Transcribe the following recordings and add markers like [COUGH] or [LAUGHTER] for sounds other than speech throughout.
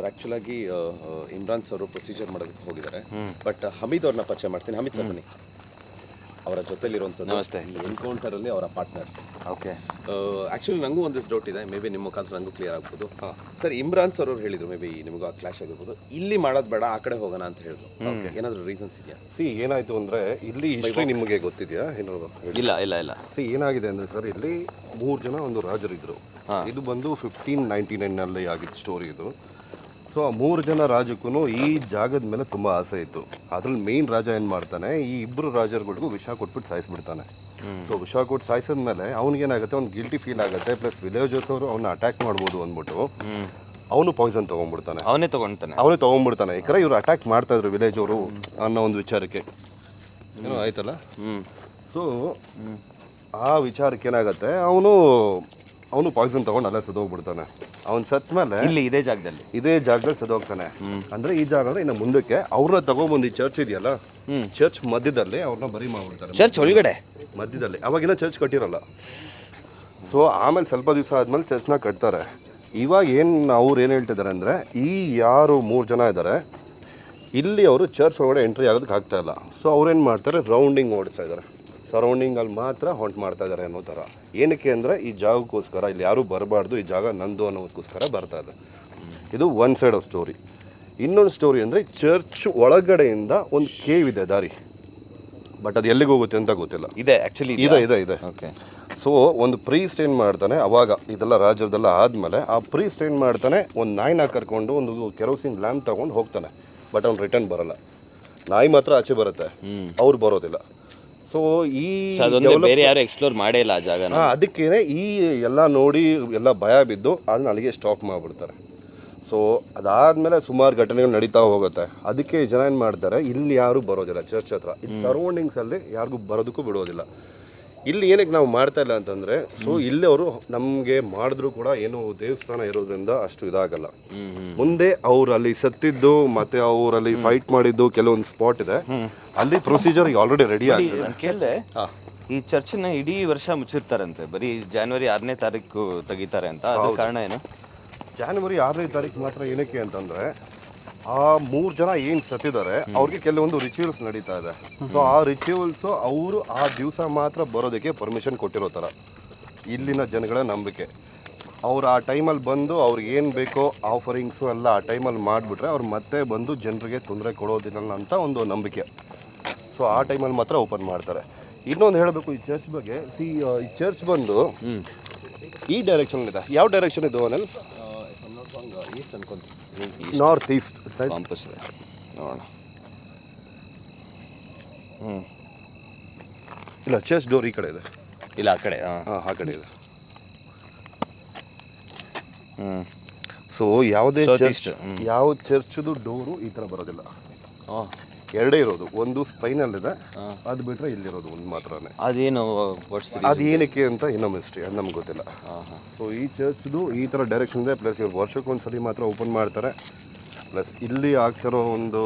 Sir ಆ್ಯಕ್ಚುಲಾಗಿ Imran sir procedure ಮಾಡೋದಕ್ಕೆ ಹೋಗಿದ್ದಾರೆ. ಬಟ್ ಹಮೀದ್ ಅವ್ರನ್ನ ಪರಿಚಯ ಮಾಡ್ತೀನಿ. ಹಮೀದ್ ಸರ್ ಬನ್ನಿ. ಅವರ ಜೊತೆಲಿರುವಂಥದ್ದು ನಮಸ್ತೆ. ಅಲ್ಲಿ ಎನ್ಕೌಂಟರಲ್ಲಿ ಅವರ ಪಾರ್ಟ್ನರ್ ಓಕೆ. ಆ್ಯಕ್ಚುಲಿ ನನಗೂ ಒಂದಿಷ್ಟು ಡೌಟ್ ಇದೆ. ಮೇ ಬಿ ನಿಮ್ಮ ಮುಖಾಂತರ ನನಗೂ ಕ್ಲಿಯರ್ ಆಗ್ಬೋದು. ಸರ್ ಇಮ್ರಾನ್ ಸರ್ ಅವ್ರು ಹೇಳಿದ್ರು ಮೇ ಬಿ ನಿಮಗೂ ಆ ಕ್ಲಾಶ್ ಆಗಿರ್ಬೋದು. ಇಲ್ಲಿ ಮಾಡೋದು ಬೇಡ ಆ ಕಡೆ ಹೋಗೋಣ ಅಂತ ಹೇಳಿದ್ರು. ಏನಾದರೂ ರೀಸನ್ಸ್ ಇದೆಯಾ? ಸಿ ಏನಾಯ್ತು ಅಂದ್ರೆ ಇಲ್ಲಿ ಹಿಸ್ಟ್ರಿ ನಿಮಗೆ ಗೊತ್ತಿದೆಯಾ? ಏನಾದ್ರು ಇಲ್ಲ ಇಲ್ಲ ಇಲ್ಲ. ಸಿ ಏನಾಗಿದೆ ಅಂದ್ರೆ ಸರ್ ಇಲ್ಲಿ ಮೂರು ಜನ ಒಂದು ರಾಜರಿದ್ದರು ಇದು ಬಂದು ಫಿಫ್ಟೀನ್ ನೈನ್ಟಿ ನೈನಲ್ಲಿ ಆಗಿದ್ದು ಸ್ಟೋರಿ ಇದು. ಸೊ ಆ ಮೂರು ಜನ ರಾಜಕ್ಕೂ ಈ ಜಾಗದ ಮೇಲೆ ತುಂಬ ಆಸೆ ಇತ್ತು. ಅದ್ರಲ್ಲಿ ಮೇನ್ ರಾಜ ಏನು ಮಾಡ್ತಾನೆ ಈ ಇಬ್ರು ರಾಜರುಗಳಿಗೂ ವಿಷ ಕೊಟ್ಬಿಟ್ಟು ಸಾಯಿಸ್ಬಿಡ್ತಾನೆ. ಸೊ ವಿಷ ಕೊಟ್ಟು ಸಾಯಿಸಿದ್ಮೇಲೆ ಅವ್ನಿಗೇನಾಗುತ್ತೆ ಅವ್ನು ಗಿಲ್ಟಿ ಫೀಲ್ ಆಗುತ್ತೆ ಪ್ಲಸ್ ವಿಲೇಜಸ್ ಅವರು ಅವ್ನ ಅಟ್ಯಾಕ್ ಮಾಡ್ಬೋದು ಅಂದ್ಬಿಟ್ಟು ಅವನು ಪಾಯ್ಸನ್ ತಗೊಂಡ್ಬಿಡ್ತಾನೆ. ಅವನೇ ತಗೊಂತಾನೆ. ಅವನೇ ತೊಗೊಂಡ್ಬಿಡ್ತಾನೆ. ಈ ಕರ ಇವ್ರು ಅಟ್ಯಾಕ್ ಮಾಡ್ತಾ ಇದ್ರು ವಿಲೇಜ್ ಅವರು ಅನ್ನೋ ಒಂದು ವಿಚಾರಕ್ಕೆ. ಏನೋ ಆಯ್ತಲ್ಲ? ಸೊ ಆ ವಿಚಾರಕ್ಕೆ ಏನಾಗುತ್ತೆ ಅವನು ಅವನು ಪಾಯ್ಸನ್ ತಗೊಂಡು ಅಲ್ಲೇ ಸದೋಗ್ಬಿಡ್ತಾನೆ. ಅವ್ನು ಸತ್ ಮೇಲೆ ಇಲ್ಲಿ ಇದೇ ಜಾಗದಲ್ಲಿ. ಇದೇ ಜಾಗದಲ್ಲಿ ಸದೋಗ್ತಾನೆ. ಅಂದ್ರೆ ಈ ಜಾಗ ಅಂದ್ರೆ ಇನ್ನು ಮುಂದಕ್ಕೆ ಅವ್ರನ್ನ ತಗೊಂಡ್ಬಂದು ಈ ಚರ್ಚ್ ಇದೆಯಲ್ಲ? ಚರ್ಚ್ ಮಧ್ಯದಲ್ಲಿ ಅವ್ರನ್ನ ಬರಿ ಮಾಡ್ಬಿಡ್ತಾರೆ. ಚರ್ಚ್ ಒಳಗಡೆ? ಮಧ್ಯದಲ್ಲಿ. ಅವಾಗಿನ ಚರ್ಚ್ ಕಟ್ಟಿರಲ್ಲ. ಸೊ ಆಮೇಲೆ ಸ್ವಲ್ಪ ದಿವಸ ಆದ್ಮೇಲೆ ಚರ್ಚ್ನ ಕಟ್ತಾರೆ. ಇವಾಗ ಏನು ಅವ್ರು ಏನು ಹೇಳ್ತಿದ್ದಾರೆ ಅಂದರೆ ಈ ಯಾರು ಮೂರು ಜನ ಇದ್ದಾರೆ ಇಲ್ಲಿ ಅವರು ಚರ್ಚ್ ಒಳಗಡೆ ಎಂಟ್ರಿ ಆಗೋದಕ್ಕೆ ಆಗ್ತಾ ಇಲ್ಲ. ಸೊ ಅವ್ರೇನು ಮಾಡ್ತಾರೆ? ರೌಂಡಿಂಗ್ ಓಡಿಸ್ತಾ ಇದ್ದಾರೆ. ಸರೌಂಡಿಂಗಲ್ಲಿ ಮಾತ್ರ ಹೊಂಟ್ ಮಾಡ್ತಾ ಇದ್ದಾರೆ ಅನ್ನೋ ಥರ. ಏನಕ್ಕೆ ಅಂದರೆ ಈ ಜಾಗಕ್ಕೋಸ್ಕರ ಇಲ್ಲಿ ಯಾರೂ ಬರಬಾರ್ದು ಈ ಜಾಗ ನಂದು ಅನ್ನೋದಕ್ಕೋಸ್ಕರ ಬರ್ತಾ ಇದೆ. ಇದು ಒನ್ ಸೈಡ್ ಆಫ್ ಸ್ಟೋರಿ ಇನ್ನೊಂದು ಸ್ಟೋರಿ ಅಂದರೆ ಚರ್ಚ್ ಒಳಗಡೆಯಿಂದ ಒಂದು ಕೇವ್ ಇದೆ ದಾರಿ. ಬಟ್ ಅದು ಎಲ್ಲಿಗೆ ಹೋಗುತ್ತೆ ಅಂತ ಗೊತ್ತಿಲ್ಲ. ಇದೆ ಆ್ಯಕ್ಚುಲಿ ಇದೆ ಇದೆ ಇದೆ. ಓಕೆ ಸೊ ಒಂದು ಪ್ರೀಸ್ಟ್ ಏನು ಮಾಡ್ತಾನೆ ಅವಾಗ ಇದೆಲ್ಲ ರಾಜ್ಯದೆಲ್ಲ ಆದಮೇಲೆ ಆ ಪ್ರೀಸ್ಟ್ ಏನು ಮಾಡ್ತಾನೆ ಒಂದು ನಾಯಿನ ಕರ್ಕೊಂಡು ಒಂದು ಕೆರೋಸಿನ್ ಲ್ಯಾಂಪ್ ತಗೊಂಡು ಹೋಗ್ತಾನೆ. ಬಟ್ ಅವ್ನು ರಿಟರ್ನ್ ಬರಲ್ಲ. ನಾಯಿ ಮಾತ್ರ ಆಚೆ ಬರುತ್ತೆ. ಅವ್ರು ಬರೋದಿಲ್ಲ. ಸೊ ಈ ಅದೊಂದೇ ಬೇರೆ ಯಾರು ಎಕ್ಸ್ಪ್ಲೋರ್ ಮಾಡೇ ಇಲ್ಲ ಆ ಜಾಗನ ಅದಕ್ಕೇನೆ ಈ ಎಲ್ಲ ನೋಡಿ ಎಲ್ಲ ಭಯ ಬಿದ್ದು ಅದನ್ನ ಅಲ್ಲಿಗೆ ಸ್ಟಾಪ್ ಮಾಡಿಬಿಡ್ತಾರೆ. ಸೊ ಅದಾದ್ಮೇಲೆ ಸುಮಾರು ಘಟನೆಗಳು ನಡೀತಾ ಹೋಗುತ್ತೆ. ಅದಕ್ಕೆ ಜನ ಏನು ಮಾಡ್ತಾರೆ ಇಲ್ಲಿ ಯಾರು ಬರೋದಿಲ್ಲ ಚರ್ಚ್ ಹತ್ರ. ಇಲ್ಲಿ ಸರೌಂಡಿಂಗ್ಸಲ್ಲಿ ಯಾರಿಗೂ ಬರೋದಕ್ಕೂ ಬಿಡೋದಿಲ್ಲ. ಇಲ್ಲಿ ಏನಕ್ಕೆ ನಾವು ಮಾಡ್ತಾ ಇಲ್ಲ ಅಂತಂದ್ರೆ ಸೊ ಇಲ್ಲಿ ಅವರು ನಮಗೆ ಮಾಡಿದ್ರು ಕೂಡ ಏನು ದೇವಸ್ಥಾನ ಇರೋದ್ರಿಂದ ಅಷ್ಟು ಇದಾಗಲ್ಲ. ಮುಂದೆ ಅವರಲ್ಲಿ ಸತ್ತಿದ್ದು ಮತ್ತೆ ಅವರಲ್ಲಿ ಫೈಟ್ ಮಾಡಿದ್ದು ಕೆಲವೊಂದು ಸ್ಪಾಟ್ ಇದೆ. ಅಲ್ಲಿ ಪ್ರೊಸೀಜರ್ ಆಲ್ರೆಡಿ ರೆಡಿ ಆಗಿದೆ. ನಾನು ಕೇಳಿದೆ ಈ ಚರ್ಚ್ನ ಇಡೀ ವರ್ಷ ಮುಚ್ಚಿರ್ತಾರಂತೆ ಬರೀ ಜಾನ್ವರಿ ಆರನೇ ತಾರೀಕು ತೆಗಿತಾರೆ ಅಂತ ಅದ್ರ ಕಾರಣ ಏನು? ಜಾನ್ವರಿ ಆರನೇ ತಾರೀಕು ಮಾತ್ರ ಏನಕ್ಕೆ ಅಂತಂದ್ರೆ ಆ ಮೂರು ಜನ ಏನು ಸತ್ತಿದ್ದಾರೆ ಅವ್ರಿಗೆ ಕೆಲವೊಂದು ರಿಚುವಲ್ಸ್ ನಡೀತಾ ಇದೆ. ಸೊ ಆ ರಿಚುವಲ್ಸ್ ಅವರು ಆ ದಿವಸ ಮಾತ್ರ ಬರೋದಕ್ಕೆ ಪರ್ಮಿಷನ್ ಕೊಟ್ಟಿರೋ ಥರ. ಇಲ್ಲಿನ ಜನಗಳ ನಂಬಿಕೆ. ಅವ್ರು ಆ ಟೈಮಲ್ಲಿ ಬಂದು ಅವ್ರಿಗೆ ಏನು ಬೇಕೋ ಆಫರಿಂಗ್ಸು ಎಲ್ಲ ಆ ಟೈಮಲ್ಲಿ ಮಾಡಿಬಿಟ್ರೆ ಅವ್ರು ಮತ್ತೆ ಬಂದು ಜನರಿಗೆ ತೊಂದರೆ ಕೊಡೋದಿಲ್ಲ ಅಂತ ಒಂದು ನಂಬಿಕೆ. ಸೊ ಆ ಟೈಮಲ್ಲಿ ಮಾತ್ರ ಓಪನ್ ಮಾಡ್ತಾರೆ. ಇನ್ನೊಂದು ಹೇಳಬೇಕು ಈ ಚರ್ಚ್ ಬಗ್ಗೆ. ಸಿ ಈ ಚರ್ಚ್ ಬಂದು ಈ ಡೈರೆಕ್ಷನ್ ಇದೆ. ಯಾವ ಡೈರೆಕ್ಷನ್ ಇದು ಅನಿಲ್? ಈಸ್ಟ್ ಅನ್ಕೊಂತೀನಿ. ನಾರ್ತ್ ಈಸ್ಟ್ ಕಾಂಪಸ್ ನೋಡೋಣ. ಹ್ಞೂ ಇಲ್ಲ ಚರ್ಚ್ ಡೋರ್ ಈ ಕಡೆ ಇದೆ. ಇಲ್ಲ ಆ ಕಡೆ ಹಾಂ. ಹಾಂ ಆ ಕಡೆ ಇದೆ. ಹ್ಞೂ ಸೊ ಯಾವುದೇ ಚರ್ಚ್. ಯಾವ ಚರ್ಚ್ದು ಡೋರು ಈ ಥರ ಬರೋದಿಲ್ಲ. ಓ. ಎರಡೇ ಇರೋದು. ಒಂದು ಸ್ಪೈನಲ್ ಇದೆ. ಅದು ಬಿಟ್ರೆ ಇಲ್ಲಿರೋದು ಒಂದು ಮಾತ್ರನೇ. ಅದೇನು ಅದು ಏನಕ್ಕೆ ಅಂತ ಇನ್ನೊಮ್ಮೆ ಹಿಸ್ಟ್ರಿ ಅದು ನಮ್ಗೆ ಗೊತ್ತಿಲ್ಲ. ಸೊ ಈ ಚರ್ಚ್ದು ಈ ಥರ ಡೈರೆಕ್ಷನ್ ಇದೆ ಪ್ಲಸ್ ಇವ್ರು ವರ್ಷಕ್ಕೊಂದ್ಸಲಿ ಮಾತ್ರ ಓಪನ್ ಮಾಡ್ತಾರೆ. ಪ್ಲಸ್ ಇಲ್ಲಿ ಆಗ್ತಿರೋ ಒಂದು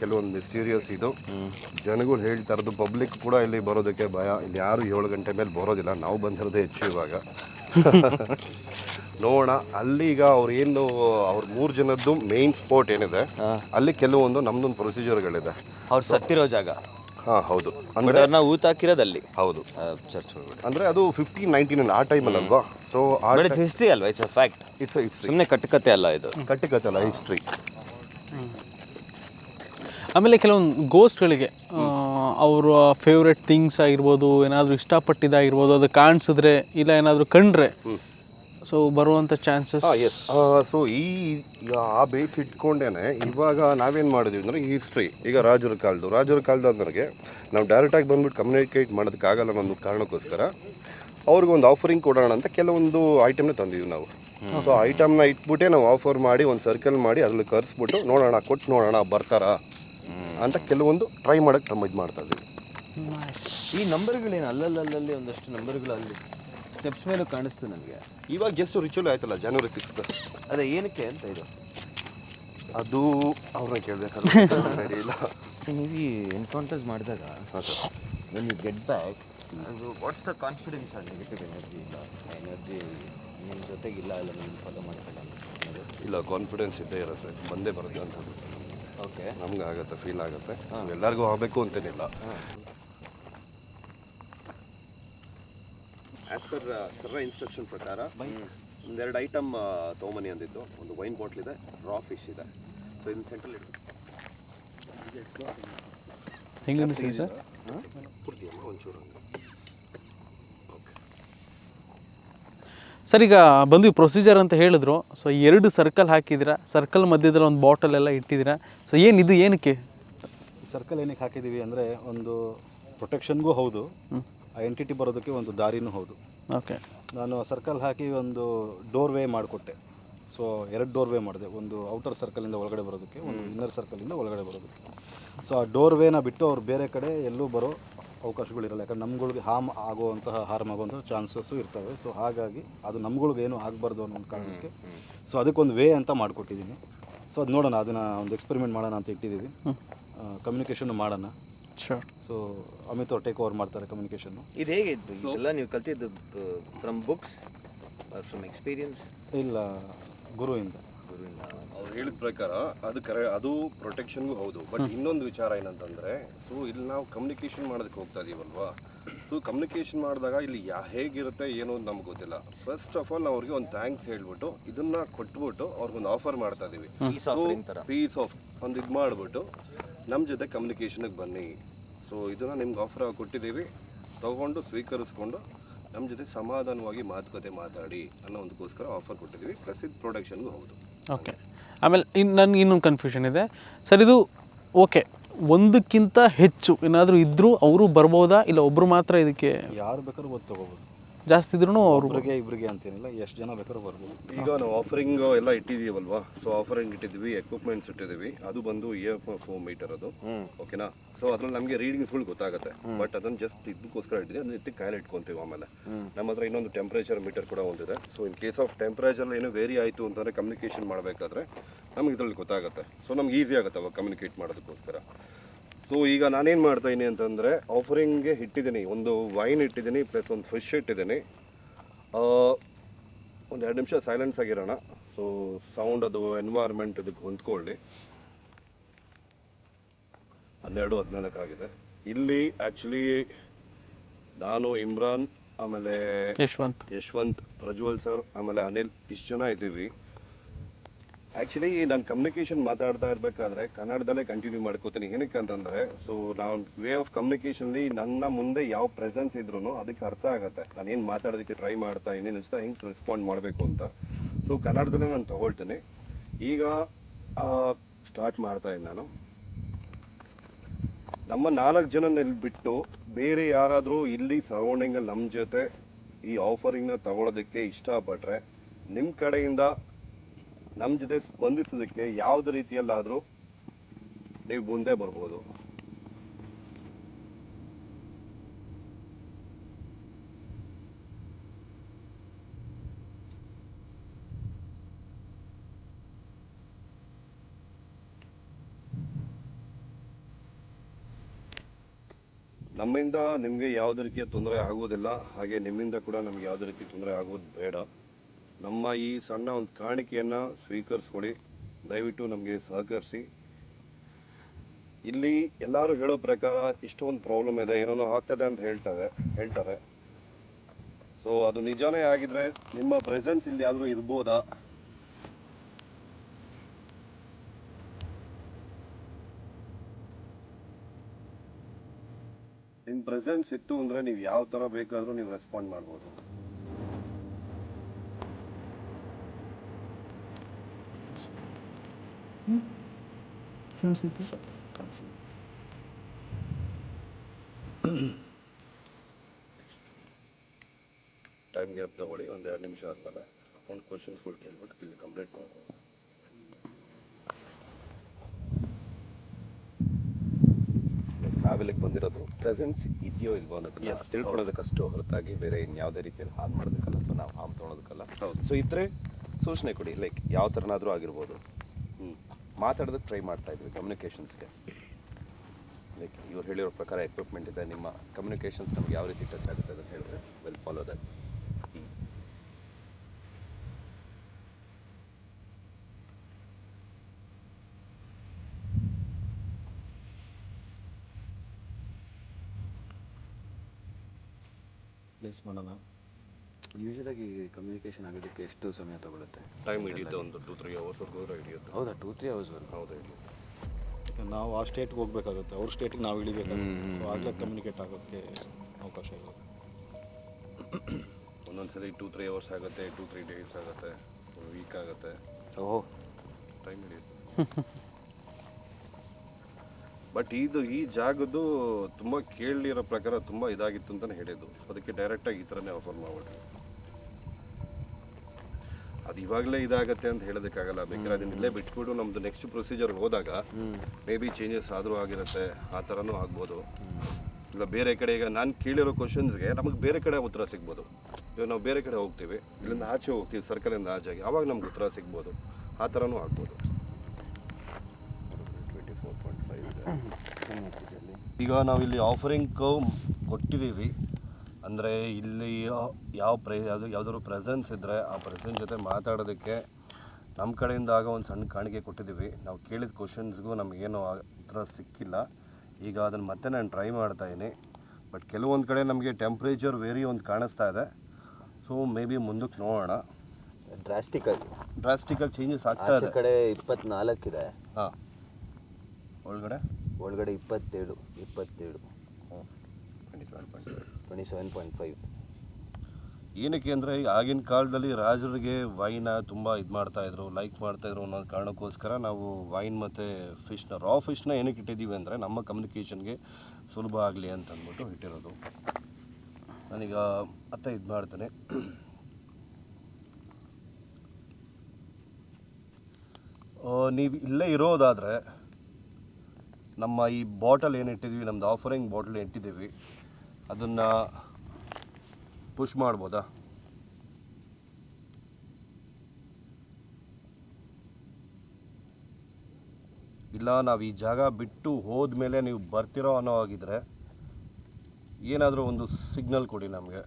ಕೆಲವೊಂದು ಮಿಸ್ಟೀರಿಯಸ್ ಇದು. ಜನಗಳು ಹೇಳ್ತಾ ಇರೋದು ಪಬ್ಲಿಕ್ ಕೂಡ ಇಲ್ಲಿ ಬರೋದಕ್ಕೆ ಭಯ. ಇಲ್ಲಿ ಯಾರು ಏಳು ಗಂಟೆ ಮೇಲೆ ಬರೋದಿಲ್ಲ. ನಾವು ಬಂದಿರೋದೇ ಹೆಚ್ಚು ಇವಾಗ. [LAUGHS] ನೋಡೋಣ. ಅಲ್ಲಿ ಈಗ ಅವ್ರು ಏನು ಅವ್ರ ಮೂರು ಜನದ್ದು ಮೇನ್ ಸ್ಪಾಟ್ ಏನಿದೆ ಅಲ್ಲಿ ಕೆಲವೊಂದು ನಮ್ದೊಂದು ಪ್ರೊಸೀಜರ್ಗಳಿದೆ ಅವ್ರು ಸತ್ತಿರೋ ಜಾಗ. ಹಾಂ ಹೌದು. ಅಂದ್ರೆ ಅವ್ರನ್ನ ಊತ ಹಾಕಿರೋದಲ್ಲಿ ಹೌದು. ಚರ್ಚ್ ಒಳಗಡೆ. ಅಂದ್ರೆ ಅದು ಫಿಫ್ಟೀನ್ ನೈನ್ಟೀನ್ ಆ ಟೈಮಲ್ಲಿ ಅಲ್ವಾ? ಸೊ ಇಟ್ಸ್ ಹಿಸ್ಟ್ರಿ ಅಲ್ವಾ? It's a fact it's it's ಸುಮ್ಮನೆ ಕಟ್ಟುಕತೆ ಅಲ್ಲ ಇದು. ಕಟ್ಟಿಕತ್ತಲ್ಲ ಹಿಸ್ಟ್ರಿ ಆಮೇಲೆ ಕೆಲವೊಂದು ಗೋಸ್ಟ್ಗಳಿಗೆ ಅವರ ಫೇವ್ರೆಟ್ ಥಿಂಗ್ಸ್ ಆಗಿರ್ಬೋದು ಏನಾದರೂ ಇಷ್ಟಪಟ್ಟಿದ್ದಾಗಿರ್ಬೋದು ಅದು ಕಾಣಿಸಿದ್ರೆ ಇಲ್ಲ ಏನಾದರೂ ಕಂಡ್ರೆ ಸೊ ಬರುವಂಥ ಚಾನ್ಸಸ್ ಎಸ್ ಸೊ ಈ ಈಗ ಆ ಬೇಸ್ ಇಟ್ಕೊಂಡೇನೆ ಇವಾಗ ನಾವೇನು ಮಾಡಿದ್ವಿ ಅಂದರೆ ಹಿಸ್ಟ್ರಿ ಈಗ ರಾಜರ ಕಾಲದ್ದು. ರಾಜರ ಕಾಲದವ್ರಿಗೆ ನಾವು ಡೈರೆಕ್ಟಾಗಿ ಬಂದ್ಬಿಟ್ಟು ಕಮ್ಯುನಿಕೇಟ್ ಮಾಡೋದಕ್ಕಾಗಲ್ಲ ಅನ್ನೋ ಒಂದು ಕಾರಣಕ್ಕೋಸ್ಕರ ಅವ್ರಿಗೊಂದು ಆಫರಿಂಗ್ ಕೊಡೋಣ ಅಂತ ಕೆಲವೊಂದು ಐಟಮ್ನ ತಂದಿದ್ವಿ ನಾವು. ಸೊ ಐಟಮ್ನ ಇಟ್ಬಿಟ್ಟೆ ನಾವು ಆಫರ್ ಮಾಡಿ ಒಂದು ಸರ್ಕಲ್ ಮಾಡಿ ಅದ್ರಲ್ಲಿ ಕರೆಸ್ಬಿಟ್ಟು ನೋಡೋಣ ಕೊಟ್ಟು ನೋಡೋಣ ಬರ್ತಾರಾ? ಅಂತ ಕೆಲವೊಂದು ಟ್ರೈ ಮಾಡೋಕ್ಕೆ ನಮ್ಮ ಇದು ಮಾಡ್ತಾ ಇದ್ವಿ. ಈ ನಂಬರ್ಗಳೇನು ಅಲ್ಲಲ್ಲಲ್ಲಿ ಒಂದಷ್ಟು ನಂಬರ್ಗಳು ಅಲ್ಲಿ. ಸ್ಟೆಪ್ಸ್ ಮೇಲೂ ಕಾಣಿಸ್ತು ನನಗೆ. ಇವಾಗ ಜಸ್ಟ್ ರಿಚುವಲ್ ಆಯ್ತಲ್ಲ ಜನವರಿ ಸಿಕ್ಸ್ತ್ ಅದೇ ಏನಕ್ಕೆ ಅಂತ ಇದು? ಅದು ಅವ್ರನ್ನ ಕೇಳಬೇಕಾದ್ರೆ [LAUGHS] ಇಲ್ಲ. ನೀವು ಎನ್ಕೌಂಟರ್ಸ್ ಮಾಡಿದಾಗ ವೆನ್ ಯು ಗೆಟ್ ಬ್ಯಾಕ್ ಅದು ವಾಟ್ಸ್ ದ ಕಾನ್ಫಿಡೆನ್ಸ್ ಆ ನೆಗೆಟಿವ್ ಎನರ್ಜಿ ಇಲ್ಲ? ಎನರ್ಜಿ ನಿಮ್ಮ ಜೊತೆಗೆ ಇಲ್ಲ ನಿಮ್ಮ ಫಾಲೋ ಅನ್ನೋದು? ಇಲ್ಲ ಕಾನ್ಫಿಡೆನ್ಸ್ ಇದ್ದೇ ಇರುತ್ತೆ. ಬಂದೇ ಬರುತ್ತೆ ಅಂತ. ಓಕೆ ನಮ್ಗೆ ಆಗುತ್ತೆ ಫೀಲ್ ಆಗುತ್ತೆ. ಎಲ್ಲರಿಗೂ ಆಗಬೇಕು ಅಂತೇನಿಲ್ಲ. ಆಸ್ ಪರ್ ಸರ್ರ ಇನ್ಸ್ಟ್ರಕ್ಷನ್ ಪ್ರಕಾರ ಒಂದೆರಡು ಐಟಮ್ ತೊಗೊಂಬನಿ ಅಂದಿದ್ದು. ಒಂದು ವೈನ್ ಬಾಟ್ಲ್ ಇದೆ ರಾ ಫಿಶ್ ಇದೆ. ಸೊ ಇದನ್ನ ಸೆಂಟ್ರಲ್ ಇಟ್ಟು ಹೆಂಗೆ ಸರ್? ಕೊಡ್ತೀಯಲ್ಲ ಒಂಚೂರು ಸರ್ ಈಗ ಬಂದ್ವಿ ಪ್ರೊಸೀಜರ್ ಅಂತ ಹೇಳಿದ್ರು. ಸೊ ಎರಡು ಸರ್ಕಲ್ ಹಾಕಿದ್ದೀರಾ? ಸರ್ಕಲ್ ಮಧ್ಯದಲ್ಲಿ ಒಂದು ಬಾಟಲ್ ಎಲ್ಲ ಇಟ್ಟಿದ್ದೀರಾ? ಸೊ ಏನು ಇದು ಏನಕ್ಕೆ? ಸರ್ಕಲ್ ಏನಕ್ಕೆ ಹಾಕಿದ್ದೀವಿ ಅಂದರೆ ಒಂದು ಪ್ರೊಟೆಕ್ಷನ್ಗೂ ಹೌದು. ಆ ಎಂಟಿಟಿ ಬರೋದಕ್ಕೆ ಒಂದು ದಾರಿನೂ ಹೌದು. ಓಕೆ ನಾನು ಸರ್ಕಲ್ ಹಾಕಿ ಒಂದು ಡೋರ್ ವೇ ಮಾಡಿಕೊಟ್ಟೆ. ಸೊ ಎರಡು ಡೋರ್ ವೇ ಮಾಡಿದೆ. ಒಂದು ಔಟರ್ ಸರ್ಕಲಿಂದ ಒಳಗಡೆ ಬರೋದಕ್ಕೆ ಒಂದು ಇನ್ನರ್ ಸರ್ಕಲಿಂದ ಒಳಗಡೆ ಬರೋದಕ್ಕೆ. ಸೊ ಆ ಡೋರ್ ವೇನ ಬಿಟ್ಟು ಅವ್ರು ಬೇರೆ ಕಡೆ ಎಲ್ಲೂ ಬರೋ ಅವಕಾಶಗಳಿರಲ್ಲ ಯಾಕಂದ್ರೆ ನಮ್ಗಳಿಗೆ ಹಾರ್ಮ್ ಆಗುವಂತಹ ಹಾರ್ಮ್ ಆಗುವಂತಹ ಚಾನ್ಸಸ್ಸು ಇರ್ತವೆ. ಸೊ ಹಾಗಾಗಿ ಅದು ನಮ್ಗಳ್ಗೆ ಏನು ಆಗಬಾರ್ದು ಅನ್ನೋ ಒಂದು ಕಾರಣಕ್ಕೆ ಸೊ ಅದಕ್ಕೊಂದು ವೇ ಅಂತ ಮಾಡಿಕೊಟ್ಟಿದ್ದೀನಿ. ಸೊ ಅದು ನೋಡೋಣ. ಅದನ್ನು ಒಂದು ಎಕ್ಸ್ಪೆರಿಮೆಂಟ್ ಮಾಡೋಣ ಅಂತ ಇಟ್ಟಿದ್ದೀವಿ. ಕಮ್ಯುನಿಕೇಷನ್ ಮಾಡೋಣ. ಶೋರ್ ಸೊ ಅಮಿತ್ ಅವ್ರು ಟೇಕ್ ಓವರ್ ಮಾಡ್ತಾರೆ ಕಮ್ಯುನಿಕೇಷನ್ನು ಇದು ಹೇಗೆ ಇದೆಲ್ಲ ನೀವು ಕಲ್ತಿದ್ದು ಫ್ರಮ್ ಬುಕ್ಸ್ ಫ್ರಮ್ ಎಕ್ಸ್ಪೀರಿಯನ್ಸ್ ಇಲ್ಲ ಗುರುವಿಂದ. ಅವ್ರು ಹೇಳಿದ ಪ್ರಕಾರ ಅದು ಕರೆ ಅದು ಪ್ರೊಟೆಕ್ಷನ್ಗೂ ಹೌದು. ಬಟ್ ಇನ್ನೊಂದು ವಿಚಾರ ಏನಂತಂದ್ರೆ ಸೊ ಇಲ್ಲಿ ನಾವು ಕಮ್ಯುನಿಕೇಶನ್ ಮಾಡೋದಕ್ಕೆ ಹೋಗ್ತಾ ಇದೀವಲ್ವಾ? ಸೊ ಕಮ್ಯುನಿಕೇಶನ್ ಮಾಡಿದಾಗ ಇಲ್ಲಿ ಯಾ ಹೇಗಿರುತ್ತೆ ಏನು ಅಂತ ನಮ್ಗೆ ಗೊತ್ತಿಲ್ಲ. ಫಸ್ಟ್ ಆಫ್ ಆಲ್ ನಾವು ಅವ್ರಿಗೆ ಒಂದು ಥ್ಯಾಂಕ್ಸ್ ಹೇಳ್ಬಿಟ್ಟು ಇದನ್ನ ಕೊಟ್ಬಿಟ್ಟು ಅವ್ರಿಗೊಂದು ಆಫರ್ ಮಾಡ್ತಾ ಇದೀವಿ. ಪೀಸ್ ಆಫರಿಂಗ್ ಥರ ಪೀಸ್ ಆಫ್ ಒಂದು ಇದು ಮಾಡಿಬಿಟ್ಟು ನಮ್ಮ ಜೊತೆ ಕಮ್ಯುನಿಕೇಷನ್ಗೆ ಬನ್ನಿ. ಸೊ ಇದನ್ನು ನಿಮ್ಗೆ ಆಫರ್ ಕೊಟ್ಟಿದ್ದೀವಿ. ತೊಗೊಂಡು ಸ್ವೀಕರಿಸ್ಕೊಂಡು ನಮ್ಮ ಜೊತೆ ಸಮಾಧಾನವಾಗಿ ಮಾತುಕತೆ ಮಾತಾಡಿ ಅನ್ನೋ ಒಂದಕ್ಕೋಸ್ಕರ ಆಫರ್ ಕೊಟ್ಟಿದ್ದೀವಿ. ಪ್ಲಸ್ ಇದು ಪ್ರೊಡಕ್ಷನ್ಗೂ ಹೌದು. ಓಕೆ ಆಮೇಲೆ ಇನ್ನು ನನಗೆ ಇನ್ನೊಂದು ಕನ್ಫ್ಯೂಷನ್ ಇದೆ. ಸರ್ ಇದು ಓಕೆ ಒಂದಕ್ಕಿಂತ ಹೆಚ್ಚು ಏನಾದರೂ ಇದ್ದರೂ ಅವರು ಬರ್ಬೋದಾ? ಇಲ್ಲ ಒಬ್ಬರು ಮಾತ್ರ ಇದಕ್ಕೆ ಯಾರು ಬೇಕಾದ್ರೂ ಓದ್ ತಗೋಬೋದು. ಜಾಸ್ತಿ ಇದ್ರೂ ಅವರು ಇಬ್ಬರಿಗೆ ಇಬ್ರಿಗೆ ಅಂತೇನಿಲ್ಲ ಎಷ್ಟು ಜನ ಬೇಕಾದ್ರೂ ಬರ್ಬೋದು. ಈಗ ನಾವು ಆಫರಿಂಗ್ ಎಲ್ಲ ಇಟ್ಟಿದೀವಲ್ವಾ ಸೊ ಆಫರಿಂಗ್ ಇಟ್ಟಿದ್ವಿ ಎಕ್ವಿಪ್ಮೆಂಟ್ಸ್ ಇಟ್ಟಿದ್ದೀವಿ. ಅದು ಬಂದು ಇಯರ್ ಎಫ್ ಫೋರ್ ಮೀಟರ್ ಅದು. ಓಕೆನಾ ಸೊ ಅದ್ರಲ್ಲಿ ನಮಗೆ ರೀಡಿಂಗ್ಸ್ಗಳು ಗೊತ್ತಾಗುತ್ತೆ. ಬಟ್ ಅದನ್ನ ಜಸ್ಟ್ ಇದಕ್ಕೋಸ್ಕರ ಇಟ್ಟಿದೆ ಅದನ್ನ ಎತ್ತಿ ಕಾಯಿಲೆ ಇಟ್ಕೊಂತೀವಿ ಆಮೇಲೆ. ನಮ್ಮ ಹತ್ರ ಇನ್ನೊಂದು ಟೆಂಪ್ರೇಚರ್ ಮೀಟರ್ ಕೂಡ ಒಂದಿದೆ. So in case of temperature ಏನೋ ವೇರಿ ಆಯಿತು ಅಂತಂದ್ರೆ ಕಮ್ಯುನಿಕೇಷನ್ ಮಾಡಬೇಕಾದ್ರೆ ನಮ್ಗೆ ಇದ್ರಲ್ಲಿ ಗೊತ್ತಾಗುತ್ತೆ. ಸೊ ನಮ್ಗೆ ಈಸಿ ಆಗುತ್ತೆ ಅವಾಗ ಕಮ್ಯುನಿಕೇಟ್ ಮಾಡೋದಕ್ಕೋಸ್ಕರ? ಸೊ ಈಗ ನಾನೇನು ಮಾಡ್ತಾ ಇದ್ದೀನಿ ಅಂತಂದರೆ ಆಫರಿಂಗ್ಗೆ ಇಟ್ಟಿದ್ದೀನಿ. ಒಂದು ವೈನ್ ಇಟ್ಟಿದ್ದೀನಿ ಪ್ಲಸ್ ಒಂದು ಫಿಶ್ ಇಟ್ಟಿದ್ದೀನಿ. ಒಂದು ಎರಡು ನಿಮಿಷ ಸೈಲೆನ್ಸ್ ಆಗಿರೋಣ. ಸೊ ಸೌಂಡ್ ಅದು ಎನ್ವೈರ್ಮೆಂಟ್ ಇದಕ್ಕೆ ಹೊಂದ್ಕೊಳ್ಳಿ. ಹನ್ನೆರಡು ಹದಿನಾಲ್ಕಾಗಿದೆ ಇಲ್ಲಿ ಆ್ಯಕ್ಚುಲಿ ನಾನು ಇಮ್ರಾನ್ ಆಮೇಲೆ ಯಶವಂತ್. ಯಶವಂತ್ ಪ್ರಜ್ವಲ್ ಸರ್ ಆಮೇಲೆ ಅನಿಲ್ ಇಷ್ಟು ಜನ ಇದ್ದೀವಿ. ಆ್ಯಕ್ಚುಲಿ ನಾನು ಕಮ್ಯುನಿಕೇಶನ್ ಮಾತಾಡ್ತಾ ಇರಬೇಕಾದ್ರೆ ಕನ್ನಡದಲ್ಲೇ ಕಂಟಿನ್ಯೂ ಮಾಡ್ಕೋತೀನಿ. ಏನಕ್ಕೆ ಅಂತಂದರೆ ಸೊ ನಾನು ವೇ ಆಫ್ ಕಮ್ಯುನಿಕೇಶನ್ಲಿ ನನ್ನ ಮುಂದೆ ಯಾವ ಪ್ರೆಸೆನ್ಸ್ ಇದ್ರೂ ಅದಕ್ಕೆ ಅರ್ಥ ಆಗುತ್ತೆ. ನಾನು ಏನು ಮಾತಾಡೋದಕ್ಕೆ ಟ್ರೈ ಮಾಡ್ತಾ ಇನ್ನೇನು ಅನಿಸ್ತಾ ಹೆಂಗೆ ರೆಸ್ಪಾಂಡ್ ಮಾಡಬೇಕು ಅಂತ. ಸೊ ಕನ್ನಡದಲ್ಲೇ ನಾನು ತಗೊಳ್ತೀನಿ. ಈಗ ಸ್ಟಾರ್ಟ್ ಮಾಡ್ತಾ ಇದ್ದೀನಿ ನಾನು. ನಮ್ಮ ನಾಲ್ಕು ಜನ ಬಿಟ್ಟು ಬೇರೆ ಯಾರಾದರೂ ಇಲ್ಲಿ ಸರೌಂಡಿಂಗಲ್ಲಿ ನಮ್ಮ ಜೊತೆ ಈ ಆಫರಿಂಗ್ನ ತಗೊಳ್ಳೋದಕ್ಕೆ ಇಷ್ಟಪಟ್ರೆ ನಿಮ್ಮ ಕಡೆಯಿಂದ ನಮ್ಮ ಜೊತೆ ಸ್ಪಂದಿಸೋದಕ್ಕೆ ಯಾವ್ದು ರೀತಿಯಲ್ಲಾದರೂ ನೀವು ಮುಂದೆ ಬರ್ಬೋದು. ನಮ್ಮಿಂದ ನಿಮಗೆ ಯಾವುದೇ ರೀತಿಯ ತೊಂದರೆ ಆಗುವುದಿಲ್ಲ ಹಾಗೆ ನಿಮ್ಮಿಂದ ಕೂಡ ನಮ್ಗೆ ಯಾವುದೇ ರೀತಿ ತೊಂದರೆ ಆಗೋದು ಬೇಡ. ನಮ್ಮ ಈ ಸಣ್ಣ ಒಂದು ಕಾಣಿಕೆಯನ್ನು ಸ್ವೀಕರಿಸ್ಕೊಳ್ಳಿ ದಯವಿಟ್ಟು ನಮಗೆ ಸಹಕರಿಸಿ. ಇಲ್ಲಿ ಎಲ್ಲರೂ ಹೇಳೋ ಪ್ರಕಾರ ಇಷ್ಟೊಂದು ಪ್ರಾಬ್ಲಮ್ ಇದೆ. ಏನೋ ಆಗ್ತದೆ ಅಂತ ಹೇಳ್ತಾರೆ ಹೇಳ್ತಾರೆ. ಸೊ ಅದು ನಿಜಾನೇ ಆಗಿದ್ರೆ ನಿಮ್ಮ ಪ್ರೆಸೆನ್ಸ್ ಇಲ್ಲಿ ಆದರೂ ಇರ್ಬೋದಾ? ನಿಮ್ಮ ಪ್ರೆಸೆನ್ಸ್ ಇತ್ತು ಅಂದರೆ ನೀವು ಯಾವ ಥರ ಬೇಕಾದರೂ ನೀವು ರೆಸ್ಪಾಂಡ್ ಮಾಡ್ಬೋದು. ಟೈಮ್ ಗ್ಯಾಪ್ ತಗೊಳ್ಳಿ ಒಂದು ಎರಡು ನಿಮಿಷ ಆದ್ಮೇಲೆ ಒಂದು ಫುಲ್ ಕೇಳ್ಬಿಟ್ಟು ಇಲ್ಲಿ ಕಂಪ್ಲೀಟ್ ಮಾಡ್ಬೋದು ನಾವಿಲ್ಲಿಗೆ ಬಂದಿರೋದು ಪ್ರೆಸೆನ್ಸ್ ಇದೆಯೋ ಇಲ್ವೋ ಅನ್ನೋದನ್ನ ತಿಳ್ಕೊಳ್ಳೋದಕ್ಕಷ್ಟು ಹೊರತಾಗಿ ಬೇರೆ ಇನ್ಯಾವುದೇ ರೀತಿಯಲ್ಲಿ ಹಾಳು ಮಾಡೋದಕ್ಕಲ್ಲ ಅಥವಾ ನಾವು ಹಾಮ್ ತೊಗೊಳೋದಕ್ಕಲ್ಲ. ಸೊ ಇದ್ರೆ ಸೂಚನೆ ಕೊಡಿ ಲೈಕ್ ಯಾವ ಥರನಾದರೂ ಆಗಿರ್ಬೋದು. ಮಾತಾಡೋದಕ್ಕೆ ಟ್ರೈ ಮಾಡ್ತಾ ಇದ್ವಿ ಕಮ್ಯುನಿಕೇಷನ್ಸ್ಗೆ ಲೈಕ್ ಇವ್ರು ಹೇಳಿರೋ ಪ್ರಕಾರ ಎಕ್ವಿಪ್ಮೆಂಟ್ ಇದೆ, ನಿಮ್ಮ ಕಮ್ಯುನಿಕೇಷನ್ಸ್ ನಮ್ಗೆ ಯಾವ ರೀತಿ ಟಚ್ ಆಗುತ್ತೆ ಅಂತ ಹೇಳಿದ್ರೆ ವೆಲ್ ಫಾಲೋ ದಟ್ ಪ್ಲೇಸ್ ಮಾಡೋಣ. ಯೂಶಲಾಗಿ ಕಮ್ಯುನಿಕೇಶನ್ ಆಗೋದಕ್ಕೆ ಎಷ್ಟು ಸಮಯ ತಗೊಳುತ್ತೆ? ಟೈಮ್ ಹಿಡಿಯುತ್ತೆ ಒಂದು ಟೂ ತ್ರೀ ಅವರ್ಸ್ವರೆಗೂ ಹಿಡಿಯುತ್ತೆ. ಹೌದಾ? ಟೂ ತ್ರೀ ಅವರ್ಸ್ವರೆಗೂ ಹೌದು ಹಿಡಿಯುತ್ತೆ. ನಾವು ಆ ಸ್ಟೇಟ್ಗೆ ಹೋಗ್ಬೇಕಾಗುತ್ತೆ. ಅವ್ರ ಸ್ಟೇಟಿಗೆ ನಾವು ಇಳಿಬೇಕಾಗುತ್ತೆ. ಸೊ ಆಗಲೇ ಕಮ್ಯುನಿಕೇಟ್ ಆಗೋಕ್ಕೆ ಅವಕಾಶ ಇರುತ್ತೆ. ಒಂದೊಂದು ಸರಿ ಟೂ ತ್ರೀ ಅವರ್ಸ್ ಆಗುತ್ತೆ ಟೂ ತ್ರೀ ಡೇಸ್ ಆಗುತ್ತೆ ವೀಕ್ ಆಗುತ್ತೆ. ಓಹ್. ಟೈಮ್ ಹಿಡಿಯುತ್ತೆ. ಬಟ್ ಇದು ಈ ಜಾಗದ್ದು ತುಂಬ ಕೇಳಿರೋ ಪ್ರಕಾರ ತುಂಬ ಇದಾಗಿತ್ತು ಅಂತಲೇ ಹೇಳಿದ್ದು. ಅದಕ್ಕೆ ಡೈರೆಕ್ಟಾಗಿ ಈ ಥರನೇ ಆಫರ್ ಮಾಡ್ಬಿಟ್ವಿ ಅದು ಇವಾಗಲೇ ಇದಾಗತ್ತೆ ಅಂತ ಹೇಳೋದಕ್ಕಾಗಲ್ಲ. ಬೇಕಾದ್ರೆ ಅದನ್ನ ಇಲ್ಲೇ ಬಿಟ್ಬಿಟ್ಟು ನಮ್ದು ನೆಕ್ಸ್ಟ್ ಪ್ರೊಸೀಜರ್ ಹೋದಾಗ ಮೇ ಬಿ ಚೇಂಜಸ್ ಆದರೂ ಆಗಿರುತ್ತೆ. ಆ ಥರನೂ ಆಗ್ಬೋದು. ಇಲ್ಲ ಬೇರೆ ಕಡೆ ಈಗ ನಾನು ಕೇಳಿರೋ ಕ್ವಶನ್ಸ್ಗೆ ನಮಗೆ ಬೇರೆ ಕಡೆ ಉತ್ತರ ಸಿಗ್ಬೋದು. ಇವಾಗ ನಾವು ಬೇರೆ ಕಡೆ ಹೋಗ್ತೀವಿ. ಇಲ್ಲಿಂದ ಆಚೆ ಹೋಗ್ತೀವಿ ಸರ್ಕಲಿಂದ ಆಚೆಗೆ ಆವಾಗ ನಮ್ಗೆ ಉತ್ತರ ಸಿಗ್ಬೋದು. ಆ ಥರನೂ ಆಗ್ಬೋದು. ಈಗ ನಾವು ಇಲ್ಲಿ ಆಫರಿಂಗ್ ಕವ್ ಕೊಟ್ಟಿದ್ದೀವಿ. ಅಂದರೆ ಇಲ್ಲಿ ಯಾವ ಪ್ರೈ ಯಾವುದು ಯಾವುದಾದ್ರು ಪ್ರೆಸೆನ್ಸ್ ಇದ್ದರೆ ಆ ಪ್ರೆಸೆನ್ಸ್ ಜೊತೆ ಮಾತಾಡೋದಕ್ಕೆ ನಮ್ಮ ಕಡೆಯಿಂದ ಆಗ ಒಂದು ಸಣ್ಣ ಕಾಣಿಕೆ ಕೊಟ್ಟಿದ್ದೀವಿ. ನಾವು ಕೇಳಿದ ಕ್ವಶನ್ಸ್ಗೂ ನಮಗೇನು ಆ ಉತ್ತರ ಸಿಕ್ಕಿಲ್ಲ. ಈಗ ಅದನ್ನು ಮತ್ತೆ ನಾನು ಟ್ರೈ ಮಾಡ್ತಾ ಇದ್ದೀನಿ. ಬಟ್ ಕೆಲವೊಂದು ಕಡೆ ನಮಗೆ ಟೆಂಪ್ರೇಚರ್ ವೇರಿ ಒಂದು ಕಾಣಿಸ್ತಾ ಇದೆ. ಸೊ ಮೇ ಬಿ ಮುಂದಕ್ಕೆ ನೋಡೋಣ ಡ್ರಾಸ್ಟಿಕ್ಕಾಗಿ ಡ್ರಾಸ್ಟಿಕ್ಕಾಗಿ ಚೇಂಜಸ್ ಆಗ್ತಾ ಇದೆ. ಕಡೆ ಇಪ್ಪತ್ನಾಲ್ಕಿದೆ ಹಾಂ. ಒಳಗಡೆ? ಒಳಗಡೆ ಇಪ್ಪತ್ತೇಳು ಇಪ್ಪತ್ತೇಳು. ಟ್ವೆಂಟಿ ಸೆವೆನ್ ಪಾಯಿಂಟ್ ಫೈವ್ ಏನಕ್ಕೆ ಅಂದರೆ ಆಗಿನ ಕಾಲದಲ್ಲಿ ರಾಜರಿಗೆ ವೈನ ತುಂಬ ಇದು ಮಾಡ್ತಾಯಿದ್ರು ಲೈಕ್ ಮಾಡ್ತಾಯಿದ್ರು ಅನ್ನೋ ಕಾರಣಕ್ಕೋಸ್ಕರ ನಾವು ವೈನ್ ಮತ್ತು ಫಿಶ್ನ ರಾ ಫಿಶ್ನ ಏನಕ್ಕೆ ಇಟ್ಟಿದ್ದೀವಿ ಅಂದರೆ ನಮ್ಮ ಕಮ್ಯುನಿಕೇಷನ್ಗೆ ಸುಲಭ ಆಗಲಿ ಅಂತ ಅಂದ್ಬಿಟ್ಟು ಇಟ್ಟಿರೋದು. ನಾನೀಗ ಮತ್ತೆ ಇದು ಮಾಡ್ತೇನೆ. [COUGHS] ನೀವು ಇಲ್ಲೇ ಇರೋದಾದರೆ ನಮ್ಮ ಈ ಬಾಟಲ್ ಏನು ಇಟ್ಟಿದ್ದೀವಿ ನಮ್ಮದು ಆಫರಿಂಗ್ ಬಾಟಲ್ ಇಟ್ಟಿದ್ದೀವಿ ಅದನ್ನು ಪುಷ್ ಮಾಡ್ಬೋದಾ? ಇಲ್ಲ, ನಾವು ಈ ಜಾಗ ಬಿಟ್ಟು ಹೋದ್ಮೇಲೆ ನೀವು ಬರ್ತಿರೋ ಅನ್ನೋ ಆಗಿದ್ರೆ ಏನಾದರೂ ಒಂದು ಸಿಗ್ನಲ್ ಕೊಡಿ ನಮಗೆ.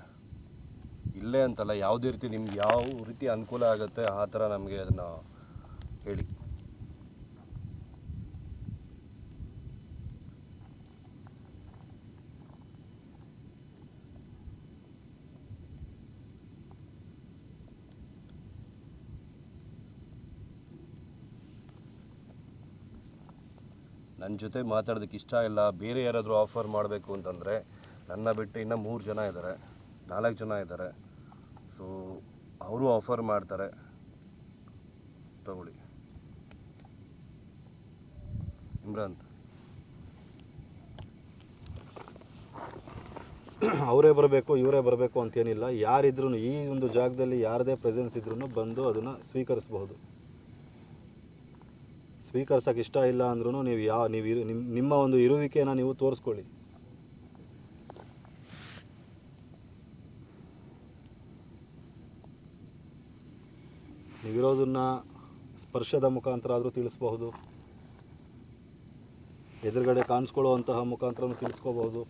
ಇಲ್ಲೇ ಅಂತಲ್ಲ, ಯಾವುದೇ ರೀತಿ ನಿಮ್ಗೆ ಯಾವ ರೀತಿ ಅನುಕೂಲ ಆಗುತ್ತೆ ಆ ಥರ ನಮಗೆ ಅದನ್ನು ಹೇಳಿ. ನನ್ನ ಜೊತೆ ಮಾತಾಡೋದಕ್ಕೆ ಇಷ್ಟ ಇಲ್ಲ, ಬೇರೆ ಯಾರಾದರೂ ಆಫರ್ ಮಾಡಬೇಕು ಅಂತಂದರೆ ನನ್ನ ಬಿಟ್ಟು ಇನ್ನೂ ಮೂರು ಜನ ಇದ್ದಾರೆ ನಾಲ್ಕು ಜನ ಇದ್ದಾರೆ ಸೊ ಅವರು ಆಫರ್ ಮಾಡ್ತಾರೆ. ತಗೊಳ್ಳಿ. ಇಮ್ರಾನ್. ಅವರೇ ಬರಬೇಕು, ಇವರೇ ಬರಬೇಕು ಅಂತೇನಿಲ್ಲ. ಯಾರಿದ್ರೂ ಈ ಒಂದು ಜಾಗದಲ್ಲಿ ಯಾರದೇ ಪ್ರೆಸೆನ್ಸ್ ಇದ್ರೂ ಬಂದು ಅದನ್ನು ಸ್ವೀಕರಿಸಬಹುದು. ಸ್ವೀಕರಿಸೋಕೆ ಇಷ್ಟ ಇಲ್ಲ ಅಂದ್ರೂ ನೀವು ಯಾವ ನೀವು ಇರು ನಿಮ್ಮ ನಿಮ್ಮ ಒಂದು ಇರುವಿಕೆನ ನೀವು ತೋರಿಸ್ಕೊಳ್ಳಿ. ನೀವಿರೋದನ್ನ ಸ್ಪರ್ಶದ ಮುಖಾಂತರ ಆದರೂ ತಿಳಿಸ್ಬಹುದು. ಎದುರುಗಡೆ ಕಾಣಿಸ್ಕೊಳ್ಳುವಂತಹ ಮುಖಾಂತರನೂ ತಿಳಿಸ್ಕೋಬಹುದು.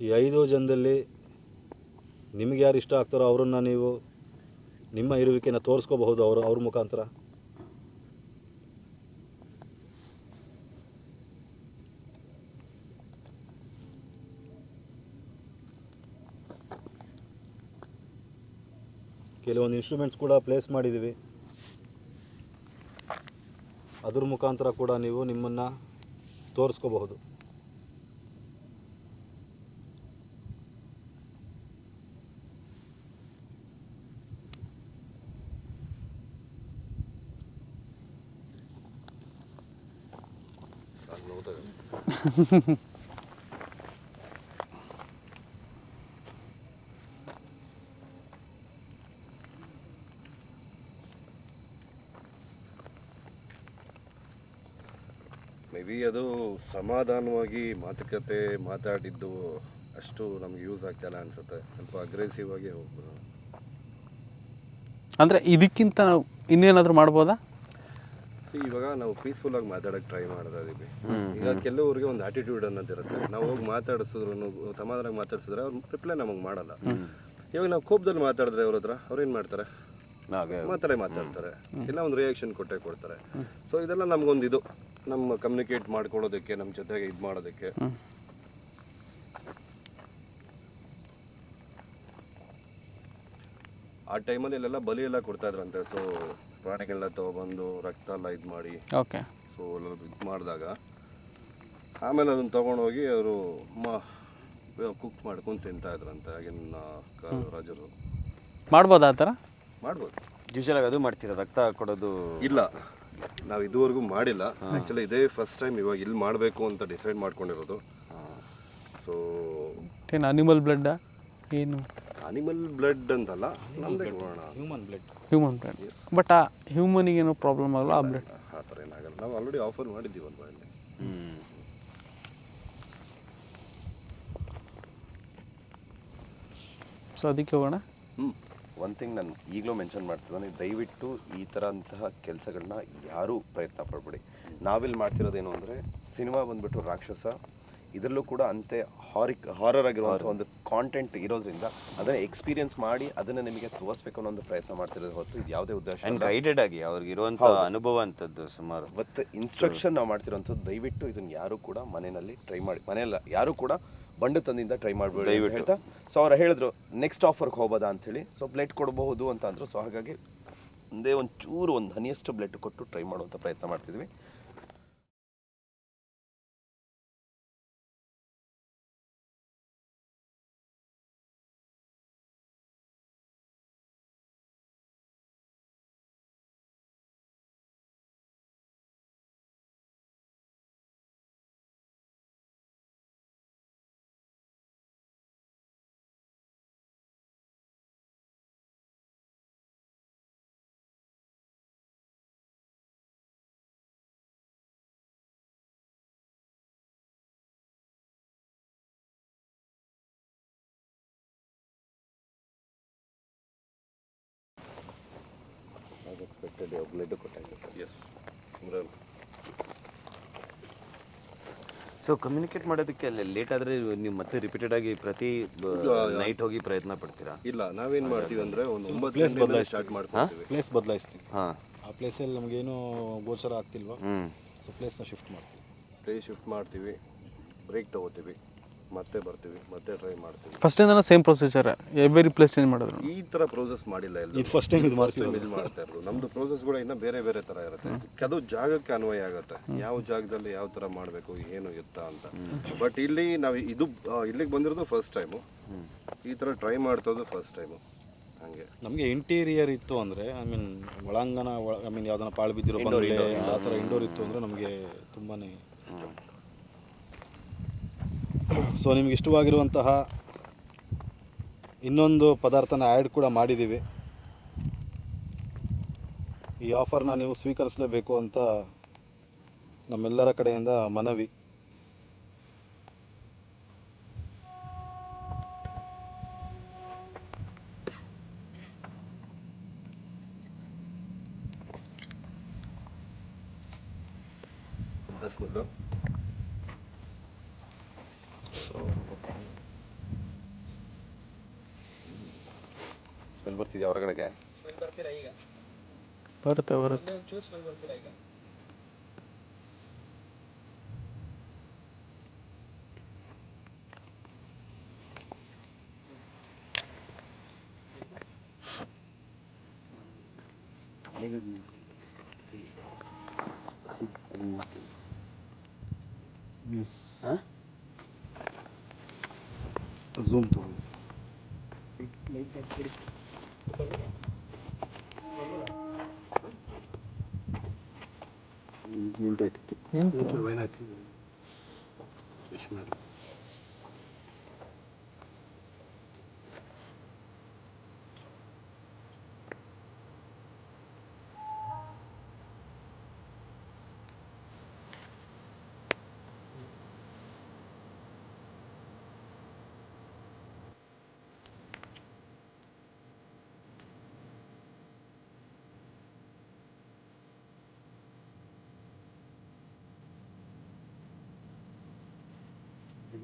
ಈ ಐದು ಜನದಲ್ಲಿ ನಿಮಗೆ ಯಾರು ಇಷ್ಟ ಆಗ್ತಾರೋ ಅವರನ್ನು ನೀವು ನಿಮ್ಮ ಇರುವಿಕೆಯನ್ನು ತೋರಿಸ್ಕೋಬಹುದು ಅವರು, ಅವ್ರ ಮುಖಾಂತರ. ಕೆಲವೊಂದು ಇನ್ಸ್ಟ್ರೂಮೆಂಟ್ಸ್ ಕೂಡ ಪ್ಲೇಸ್ ಮಾಡಿದ್ದೀವಿ. ಅದ್ರ ಮುಖಾಂತರ ಕೂಡ ನೀವು ನಿಮ್ಮನ್ನು ತೋರಿಸ್ಕೋಬಹುದು ಅಲ್ಲಿ ನೋಡ್ತಾ ಇದ್ದೀನಿ. [LAUGHS] ಮೇ ಬಿ ಅದು ಸಮಾಧಾನವಾಗಿ ಮಾತುಕತೆ ಮಾತಾಡಿದ್ದು ಅಷ್ಟು ನಮ್ಗೆ ಯೂಸ್ ಆಗ್ತಾಯಿಲ್ಲ ಅನ್ಸುತ್ತೆ. ಸ್ವಲ್ಪ ಅಗ್ರೆಸಿವ್ ಆಗಿ ಹೋಗ್ಬೋದು. ಅಂದರೆ ಇದಕ್ಕಿಂತ ನಾವು ಇನ್ನೇನಾದರೂ ಮಾಡ್ಬೋದಾ? ಇವಾಗ ನಾವು ಪೀಸ್ಫುಲ್ ಆಗಿ ಮಾತಾಡಕ್ಕೆ ಟ್ರೈ ಮಾಡ್ತಾ ಇದೀವಿ. ಈಗ ಕೆಲವರಿಗೆ ಒಂದು ಆಟಿಟ್ಯೂಡ್ ಅನ್ನೋದಿರುತ್ತೆ. ನಾವು ಹೋಗಿ ಮಾತಾಡಿಸಿದ್ರು ಸಮಾಧಾನ ಮಾತಾಡ್ಸಿದ್ರೆ ಅವ್ರು ರಿಪ್ಲೈ ನಮಗೆ ಮಾಡಲ್ಲ. ಇವಾಗ ನಾವು ಕೋಪದಲ್ಲಿ ಮಾತಾಡಿದ್ರೆ ಅವ್ರ ಹತ್ರ ಅವ್ರು ಏನು ಮಾಡ್ತಾರೆ? ಮಾತಾಡೇ ಮಾತಾಡ್ತಾರೆ. ಇಲ್ಲ ಒಂದು ರಿಯಾಕ್ಷನ್ ಕೊಟ್ಟೆ ಕೊಡ್ತಾರೆ. ಸೊ ಇದೆಲ್ಲ ನಮಗೊಂದು ಇದು. ನಮ್ಮ ಕಮ್ಯುನಿಕೇಟ್ ಮಾಡ್ಕೊಳ್ಳೋದಕ್ಕೆ ನಮ್ಮ ಜೊತೆಗೆ ಇದು ಮಾಡೋದಕ್ಕೆ. ಆ ಟೈಮಲ್ಲಿ ಇಲ್ಲೆಲ್ಲ ಬಲಿ ಎಲ್ಲ ಕೊಡ್ತಾ ಇದ್ರಂತೆ. ಸೊ ಪ್ರಾಣಿಗಳನ್ನ ತಗೊಬಂದು ರಕ್ತ ಎಲ್ಲ ಇದು ಮಾಡಿ ಓಕೆ. ಸೊ ಇದು ಮಾಡಿದಾಗ ಆಮೇಲೆ ಅದನ್ನ ತೊಗೊಂಡೋಗಿ ಅವರು ಕುಕ್ ಮಾಡ್ಕೊಂಡು ತಿಂತಾ ಇದ್ರಂತೆ ಆಗಿನ ರಾಜರು. ಮಾಡ್ಬೋದಾ ಆ ಥರ? ಮಾಡ್ಬೋದು. ಯೂಶಲ್ ಆಗಿ ಅದು ಮಾಡ್ತೀರಾ? ರಕ್ತ ಕೊಡೋದು? ಇಲ್ಲ. ನಾವು ಇದುವರೆಗೂ ಮಾಡಿಲ್ಲ. ಆ್ಯಕ್ಚುಲಿ ಇದೇ ಫಸ್ಟ್ ಟೈಮ್ ಇವಾಗ ಇಲ್ಲಿ ಮಾಡಬೇಕು ಅಂತ ಡಿಸೈಡ್ ಮಾಡ್ಕೊಂಡಿರೋದು. ಸೊ ಏನು ಅನಿಮಲ್ ಬ್ಲಡ್ಡಾ ಏನು? ಅನಿಮಲ್ ಬ್ಲಡ್ ಅಂತಲ್ಲ ನಮ್ದೇ ಕೊಡೋಣ human blood human blood but ಆ ಹ್ಯೂಮನಿಗೆ ಏನೋ ಪ್ರಾಬ್ಲಮ್ ಆಗಲ್ಲ ಆ ಬ್ಲಡ್ ಆ ಥರ ಏನಾಗಲ್ಲ. ನಾವು ಆಲ್ರೆಡಿ ಆಫರ್ ಮಾಡಿದೀವಿ ಇಲ್ಲಿ? ಹ್ಮ್. ಸೊ ಅದಕ್ಕೆ ಹೋಗೋಣ. ಹ್ಞೂ ಒನ್ ಥಿಂಗ್ ನಾನು ಈಗಲೂ ಮೆನ್ಷನ್ ಮಾಡ್ತಿದ್ದಾನೆ ದಯವಿಟ್ಟು ಈ ಥರ ಅಂತಹ ಕೆಲಸಗಳನ್ನ ಯಾರೂ ಪ್ರಯತ್ನ ಪಡಬೇಡಿ. ನಾವಿಲ್ಲಿ ಮಾಡ್ತಿರೋದೇನು ಅಂದರೆ ಸಿನಿಮಾ ಬಂದ್ಬಿಟ್ಟು ರಾಕ್ಷಸ ಇದರಲ್ಲೂ ಕೂಡ ಅಂತೆ ಹಾರಿಕ್ ಹಾರರ್ ಆಗಿರುವಂಥ ಒಂದು ಕಾಂಟೆಂಟ್ ಇರೋದ್ರಿಂದ ಅದನ್ನ ಎಕ್ಸ್ಪೀರಿಯನ್ಸ್ ಮಾಡಿ ಅದನ್ನ ನಿಮಗೆ ತೋರಿಸ್ಬೇಕು ಅನ್ನೋ ಒಂದು ಪ್ರಯತ್ನ ಮಾಡ್ತಿರೋದು ಹೊತ್ತು ಇದು ಯಾವುದೇ ಉದ್ದೇಶ ಗೈಡೆಡ್ ಆಗಿ ಅವ್ರಿಗೆ ಇರುವಂತ ಅನುಭವ ಅಂತದ್ದು ಸುಮಾರು. ಬಟ್ ಇನ್ಸ್ಟ್ರಕ್ಷನ್ ನಾವು ಮಾಡ್ತಿರೋಂಥದ್ದು ದಯವಿಟ್ಟು ಇದನ್ನ ಯಾರು ಕೂಡ ಮನೆಯಲ್ಲಿ ಟ್ರೈ ಮಾಡಿ ಮನೆಯಲ್ಲ ಯಾರು ಕೂಡ ಬಂಡು ತಂದಿಂದ ಟ್ರೈ ಮಾಡಬೇಡಿ ದಯವಿಟ್ಟು. ಹೇಳ್ತಾ. ಸೊ ಅವ್ರು ಹೇಳಿದ್ರು ನೆಕ್ಸ್ಟ್ ಆಫರ್ಗೆ ಹೋಗೋದಾ? ಅಂತೇಳಿ ಸೊ ಬ್ಲೆಡ್ ಕೊಡಬಹುದು ಅಂತ ಅಂದ್ರು. ಸೊ ಹಾಗಾಗಿ ಒಂದೇ ಒಂದು ಚೂರು ಒಂದು ಹನಿಯಷ್ಟು ಬ್ಲೆಡ್ ಕೊಟ್ಟು ಟ್ರೈ ಮಾಡುವಂಥ ಪ್ರಯತ್ನ ಮಾಡ್ತಿದ್ವಿ. ಎಕ್ಸ್ಪೆಕ್ಟೆಡ್ ಬ್ಲಡ್ ಕೊಟ್ಟಾಯ್ತು ಸರ್. ಎಸ್ ಅಂದರೆ ಸೊ ಕಮ್ಯುನಿಕೇಟ್ ಮಾಡೋದಕ್ಕೆ ಅಲ್ಲಿ ಲೇಟ್ ಆದರೆ ನೀವು ಮತ್ತೆ ರಿಪೀಟೆಡ್ ಆಗಿ ಪ್ರತಿ ನೈಟ್ ಹೋಗಿ ಪ್ರಯತ್ನ ಪಡ್ತೀರಾ? ಇಲ್ಲ ನಾವೇನು ಮಾಡ್ತೀವಿ ಅಂದರೆ ಒಂದು ಒಂಬತ್ತು ಪ್ಲೇಸ್ ಬದಲಾಯಿಸಿ ಸ್ಟಾರ್ಟ್ ಮಾಡ್ತೀವಿ ಪ್ಲೇಸ್ ಬದಲಾಯಿಸ್ತೀವಿ. ಹಾಂ. ಆ ಪ್ಲೇಸಲ್ಲಿ ನಮಗೇನು ಗೋಚರ ಆಗ್ತಿಲ್ವಾ? ಹ್ಞೂ ಸೊ ಪ್ಲೇಸ್ನ ಶಿಫ್ಟ್ ಮಾಡ್ತೀವಿ. ಪ್ಲೇಸ್ ಶಿಫ್ಟ್ ಮಾಡ್ತೀವಿ. ಬ್ರೇಕ್ ತಗೋತೀವಿ. ಮತ್ತೆ ಬರ್ತೀವಿ ಮತ್ತೆ ಟ್ರೈ ಮಾಡ್ತೀವಿ. ಫಸ್ಟಿಂದ same procedure every place change ಮಾಡಿದ್ರು? ಈ ತರ ಪ್ರೋಸೆಸ್ ಮಾಡಿಲ್ಲ ಎಲ್ಲ ಇದು ಫಸ್ಟ್ ಟೈಮ್ ಇದು ಮಾಡ್ತೀವಿ ಇದು ಮಾಡ್ತಾ ಇರೋದು. ನಮ್ದು ಪ್ರೋಸೆಸ್ ಕೂಡ ಇನ್ನ ಬೇರೆ ಬೇರೆ ತರ ಇರುತ್ತೆ. ಅದು ಜಾಗಕ್ಕೆ ಅನ್ವಯ ಆಗುತ್ತೆ. ಯಾವ ಜಾಗದಲ್ಲಿ ಯಾವ ತರ ಮಾಡಬೇಕು ಏನು ಎತ್ತ ಅಂತ. ಬಟ್ ಇಲ್ಲಿ ನಾವು ಇದು ಇಲ್ಲಿಗೆ ಬಂದಿರೋದು ಫಸ್ಟ್ ಟೈಮು ಈ ತರ ಟ್ರೈ ಮಾಡ್ತೋದು ಫಸ್ಟ್ ಟೈಮು ಹಂಗೆ. ನಮಗೆ ಇಂಟೀರಿಯರ್ ಇತ್ತು ಅಂದರೆ ಐ ಮೀನ್ ಒಳಾಂಗಣ ಐ ಮೀನ್ ಯಾವ್ದನ್ನ ಪಾಳು ಬಿದ್ದಿರೋ ಬಂಗಲೆ ಆ ಥರ ಇಂಡೋರ್ ಇತ್ತು ಅಂದರೆ ನಮಗೆ ತುಂಬಾ ಸೊ ನಿಮ್ಗೆ ಇಷ್ಟವಾಗಿರುವಂತಹ ಇನ್ನೊಂದು ಪದಾರ್ಥನ ಆ್ಯಡ್ ಕೂಡ ಮಾಡಿದ್ದೀವಿ. ಈ ಆಫರ್ನ ನೀವು ಸ್ವೀಕರಿಸಲೇಬೇಕು ಅಂತ ನಮ್ಮೆಲ್ಲರ ಕಡೆಯಿಂದ ಮನವಿ. परत आहे Yes. Huh? Zoom to. Like that. yielded. Yeah.